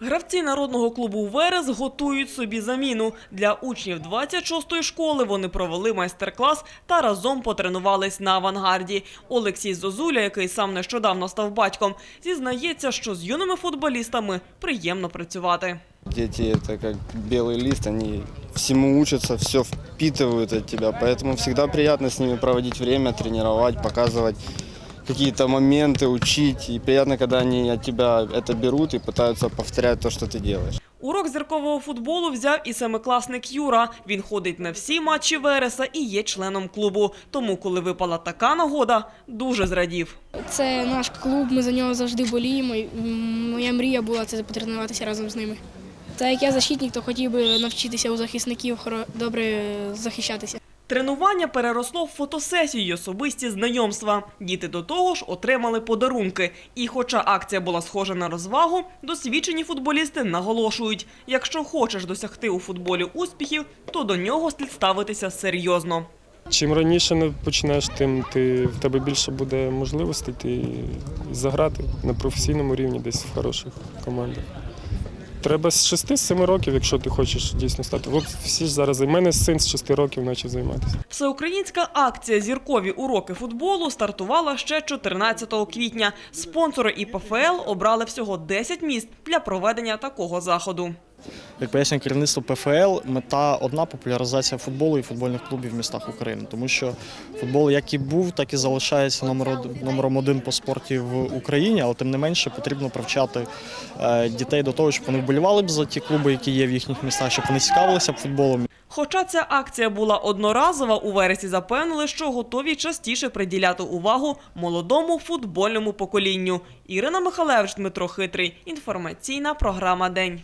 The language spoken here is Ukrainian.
Гравці народного клубу Верес готують собі заміну. Для учнів 26-ї школи вони провели майстер-клас та разом потренувались на авангарді. Олексій Зозуля, який сам нещодавно став батьком, зізнається, що з юними футболістами приємно працювати. Дети это как белый лист, они всему учатся, все впитывают от тебя, поэтому всегда приятно с ними проводить время, тренировать, показывать какие-то моменты, учить. И приятно, когда они от тебя это берут и пытаются повторять то, что ты делаешь. Урок зіркового футболу взяв і семикласник Юра. Він ходить на всі матчі Вереса і є членом клубу. Тому, коли випала така нагода, дуже зрадів. Це наш клуб, ми за нього завжди боліємо. і, м, Моя мрія була це потренуватися разом з ними. Та як я защитник, то хотів би навчитися у захисників хоро- добре захищатися. Тренування переросло в фотосесію особисті знайомства. Діти до того ж отримали подарунки. І хоча акція була схожа на розвагу, досвідчені футболісти наголошують: якщо хочеш досягти у футболі успіхів, то до нього слід ставитися серйозно. Чим раніше не почнеш, тим ти, в тебе більше буде можливостей ти заграти на професійному рівні десь в хороших командах. Треба з 6-7 років, якщо ти хочеш дійсно стати. От всі ж зараз. і мене син з 6 років почав займатися. Всеукраїнська акція Зіркові уроки футболу стартувала ще 14 квітня. Спонсори ІПФЛ обрали всього 10 міст для проведення такого заходу. Як пояснює керівництво ПФЛ, мета одна популяризація футболу і футбольних клубів в містах України, тому що футбол як і був, так і залишається номер номером один по спорті в Україні, але тим не менше потрібно привчати е, дітей до того, щоб вони вболівали б за ті клуби, які є в їхніх містах, щоб вони цікавилися б футболом. Хоча ця акція була одноразова, у вересі запевнили, що готові частіше приділяти увагу молодому футбольному поколінню. Ірина Михалевич, Дмитро Хитрий. Інформаційна програма День.